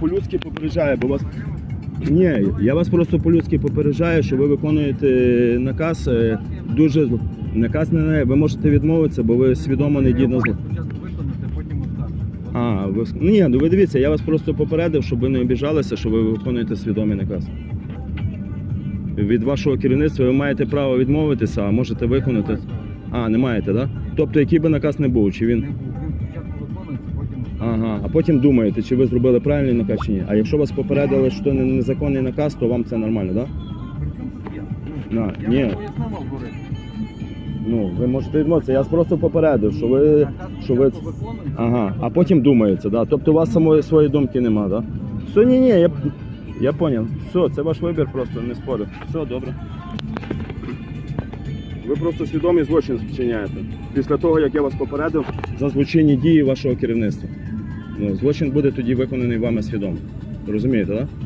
По-людськи попереджаю, бо вас. Ні, я вас просто по-людськи попереджаю, що ви виконуєте наказ е, дуже наказ не ви можете відмовитися, бо ви свідомо не дійсно. А, ви ні, ну ви дивіться, я вас просто попередив, щоб ви не обіжалися, що ви виконуєте свідомий наказ. Від вашого керівництва ви маєте право відмовитися, а можете виконати. А, не маєте, так? Да? Тобто, який би наказ не був, чи він. Ага, а потім думаєте, чи ви зробили правильний наказ чи ні. А якщо вас попередили, що це не- незаконний наказ, то вам це нормально, так? При чому тут я? На, Я ні. вам пояснив алгоритм. Ну, ви можете відмовитися. Я вас просто попередив, що ви. Наказ Що ви... спочатку виконується, Ага, а потім думаєте, да? Тобто у вас самої своєї думки нема, да? Все, ні, ні, я, я поняв. Все, це ваш вибір, просто не спорю. Все, добре. Ви просто свідомий злочин вчиняєте. Після того, як я вас попередив за злочинні дії вашого керівництва. Ну, злочин буде тоді виконаний вами свідомо. Розумієте, так? Да?